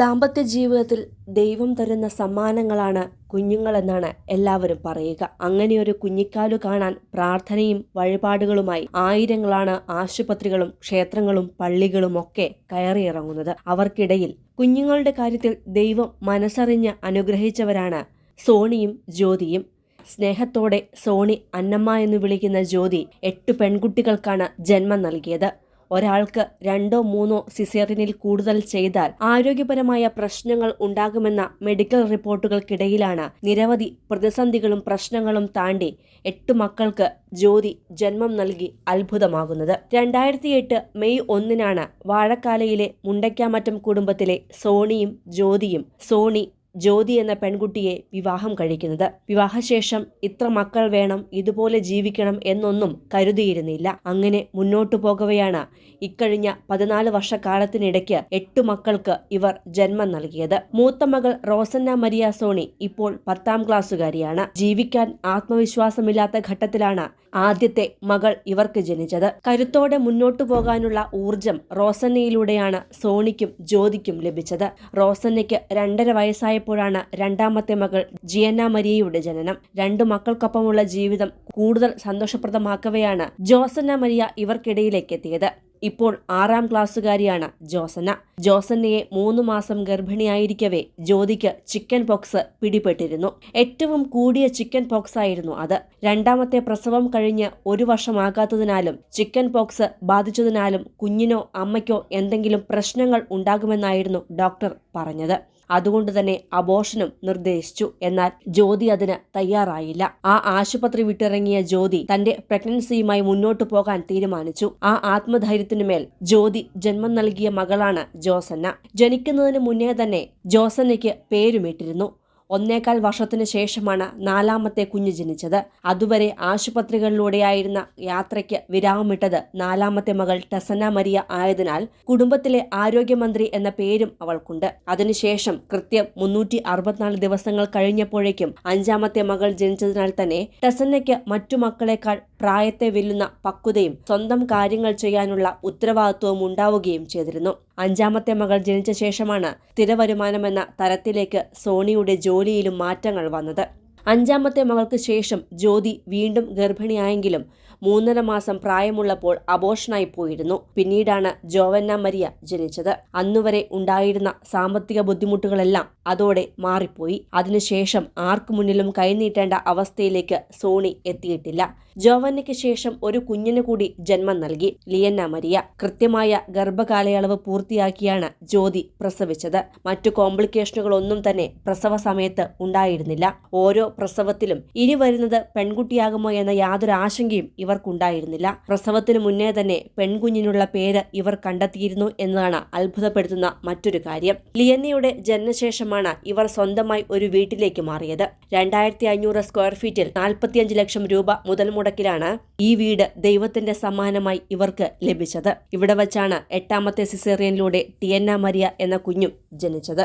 ദാമ്പത്യ ജീവിതത്തിൽ ദൈവം തരുന്ന സമ്മാനങ്ങളാണ് കുഞ്ഞുങ്ങളെന്നാണ് എല്ലാവരും പറയുക. അങ്ങനെയൊരു കുഞ്ഞിക്കാലു കാണാൻ പ്രാർത്ഥനയും വഴിപാടുകളുമായി ആയിരങ്ങളാണ് ആശുപത്രികളും ക്ഷേത്രങ്ങളും പള്ളികളും ഒക്കെ കയറിയിറങ്ങുന്നത്. അവർക്കിടയിൽ കുഞ്ഞുങ്ങളുടെ കാര്യത്തിൽ ദൈവം മനസ്സറിഞ്ഞ് അനുഗ്രഹിച്ചവരാണ് സോണിയും ജ്യോതിയും. സ്നേഹത്തോടെ സോണി അന്നമ്മ എന്ന് വിളിക്കുന്ന ജ്യോതി എട്ട് പെൺകുട്ടികൾക്കാണ് ജന്മം നൽകിയത്. ഒരാൾക്ക് രണ്ടോ മൂന്നോ സിസേറിനിൽ കൂടുതൽ ചെയ്താൽ ആരോഗ്യപരമായ പ്രശ്നങ്ങൾ ഉണ്ടാകുമെന്ന മെഡിക്കൽ റിപ്പോർട്ടുകൾക്കിടയിലാണ് നിരവധി പ്രതിസന്ധികളും പ്രശ്നങ്ങളും താണ്ടി എട്ട് മക്കൾക്ക് ജ്യോതി ജന്മം നൽകി അത്ഭുതമാകുന്നത്. രണ്ടായിരത്തി എട്ട് മെയ് ഒന്നിനാണ് വാഴക്കാലയിലെ മുണ്ടയ്ക്കാമറ്റം കുടുംബത്തിലെ സോണിയും ജ്യോതിയും സോണി ജ്യോതി എന്ന പെൺകുട്ടിയെ വിവാഹം കഴിക്കുന്നത്. വിവാഹശേഷം ഇത്ര മക്കൾ വേണം ഇതുപോലെ ജീവിക്കണം എന്നൊന്നും കരുതിയിരുന്നില്ല. അങ്ങനെ മുന്നോട്ടു പോകവെയാണ് ഇക്കഴിഞ്ഞ പതിനാല് വർഷക്കാലത്തിനിടയ്ക്ക് എട്ടു മക്കൾക്ക് ഇവർ ജന്മം നൽകിയത്. മൂത്ത മകൾ റോസന്ന മരിയ സോണി ഇപ്പോൾ പത്താം ക്ലാസ്സുകാരിയാണ്. ജീവിക്കാൻ ആത്മവിശ്വാസമില്ലാത്ത ഘട്ടത്തിലാണ് ആദ്യത്തെ മകൾ ഇവർക്ക് ജനിച്ചത്. കരുത്തോടെ മുന്നോട്ടു പോകാനുള്ള ഊർജം റോസന്നയിലൂടെയാണ് സോണിക്കും ജ്യോതിക്കും ലഭിച്ചത്. റോസന്നയ്ക്ക് രണ്ടര വയസ്സായപ്പോഴാണ് രണ്ടാമത്തെ മകൾ ജിയന്ന മരിയയുടെ ജനനം. രണ്ടു മക്കൾക്കൊപ്പമുള്ള ജീവിതം കൂടുതൽ സന്തോഷപ്രദമാക്കവെയാണ് ജോസന്ന മരിയ ഇവർക്കിടയിലേക്ക് എത്തിയത്. ഇപ്പോൾ ആറാം ക്ലാസ്സുകാരിയാണ് ജോസന ജോസന്നയെ മൂന്ന് മാസം ഗർഭിണിയായിരിക്കവേ ജ്യോതിക്ക് ചിക്കൻ പോക്സ് പിടിപെട്ടിരുന്നു. ഏറ്റവും കൂടിയ ചിക്കൻ പോക്സ് ആയിരുന്നു അത്. രണ്ടാമത്തെ പ്രസവം കഴിഞ്ഞ് ഒരു വർഷമാകാത്തതിനാലും ചിക്കൻ പോക്സ് ബാധിച്ചതിനാലും കുഞ്ഞിനോ അമ്മയ്ക്കോ എന്തെങ്കിലും പ്രശ്നങ്ങൾ ഉണ്ടാകുമെന്നായിരുന്നു ഡോക്ടർ പറഞ്ഞത്. അതുകൊണ്ട് തന്നെ അബോഷനും നിർദ്ദേശിച്ചു. എന്നാൽ ജ്യോതി അതിന് തയ്യാറായില്ല. ആ ആശുപത്രി വിട്ടിറങ്ങിയ ജ്യോതി തന്റെ പ്രഗ്നൻസിയുമായി മുന്നോട്ടു പോകാൻ തീരുമാനിച്ചു. ആ ആത്മധൈര്യത്തിനു മേൽ ജ്യോതി ജന്മം നൽകിയ മകളാണ് ജോസന്ന. ജനിക്കുന്നതിന് മുന്നേ തന്നെ ജോസന്നയ്ക്ക് പേരുമിട്ടിരുന്നു ഒന്നേകാൽ വർഷത്തിനു ശേഷമാണ് നാലാമത്തെ കുഞ്ഞ് ജനിച്ചത്. അതുവരെ ആശുപത്രികളിലൂടെയായിരുന്ന യാത്രയ്ക്ക് വിരാമമിട്ടത് നാലാമത്തെ മകൾ ടെസന മരിയ ആയതിനാൽ കുടുംബത്തിലെ ആരോഗ്യമന്ത്രി എന്ന പേരും അവൾക്കുണ്ട്. അതിനുശേഷം കൃത്യം മുന്നൂറ്റി അറുപത്തിനാല് ദിവസങ്ങൾ കഴിഞ്ഞപ്പോഴേക്കും അഞ്ചാമത്തെ മകൾ ജനിച്ചതിനാൽ തന്നെ ടെസന്നയ്ക്ക് മറ്റു മക്കളെക്കാൾ പ്രായത്തെ വെല്ലുന്ന പക്വതയും സ്വന്തം കാര്യങ്ങൾ ചെയ്യാനുള്ള ഉത്തരവാദിത്വവും ഉണ്ടാവുകയും ചെയ്തിരുന്നു. അഞ്ചാമത്തെ മകൾ ജനിച്ച ശേഷമാണ് സ്ഥിരവരുമാനമെന്ന തരത്തിലേക്ക് സോണിയുടെ ജോലിയിലും മാറ്റങ്ങൾ വന്നത്. അഞ്ചാമത്തെ മകൾക്ക് ശേഷം ജ്യോതി വീണ്ടും ഗർഭിണിയായെങ്കിലും മൂന്നര മാസം പ്രായമുള്ളപ്പോൾ അബോഷനായി പോയിരുന്നു. പിന്നീടാണ് ജോവന്ന മരിയ ജനിച്ചത്. അന്നുവരെ ഉണ്ടായിരുന്ന സാമ്പത്തിക ബുദ്ധിമുട്ടുകളെല്ലാം അതോടെ മാറിപ്പോയി. അതിനുശേഷം ആർക്കു മുന്നിലും കൈനീട്ടേണ്ട അവസ്ഥയിലേക്ക് സോണി എത്തിയിട്ടില്ല. ജോവന്നയ്ക്ക് ശേഷം ഒരു കുഞ്ഞിനു കൂടി ജന്മം നൽകി. ലിയന്ന മരിയ കൃത്യമായ ഗർഭകാലയളവ് പൂർത്തിയാക്കിയാണ് ജ്യോതി പ്രസവിച്ചത്. മറ്റു കോംപ്ലിക്കേഷനുകളൊന്നും തന്നെ പ്രസവ സമയത്ത് ഉണ്ടായിരുന്നില്ല. ഓരോ പ്രസവത്തിലും ഇനി വരുന്നത് പെൺകുട്ടിയാകുമോ എന്ന യാതൊരു ആശങ്കയും ഇവർക്കുണ്ടായിരുന്നില്ല. പ്രസവത്തിനു മുന്നേ തന്നെ പെൺകുഞ്ഞിനുള്ള പേര് ഇവർ കണ്ടെത്തിയിരുന്നു എന്നതാണ് അത്ഭുതപ്പെടുത്തുന്ന മറ്റൊരു കാര്യം. ലിയന്നയുടെ ജനനശേഷമാണ് ഇവർ സ്വന്തമായി ഒരു വീട്ടിലേക്ക് മാറിയത്. രണ്ടായിരത്തി അഞ്ഞൂറ് സ്ക്വയർ ഫീറ്റിൽ നാൽപ്പത്തിയഞ്ച് ലക്ഷം രൂപ മുതൽ മുടക്കിലാണ് ഈ വീട് ദൈവത്തിന്റെ സമ്മാനമായി ഇവർക്ക് ലഭിച്ചത്. ഇവിടെ വച്ചാണ് എട്ടാമത്തെ സിസേറിയനിലൂടെ ടിയന്ന മരിയ എന്ന കുഞ്ഞും ജനിച്ചത്.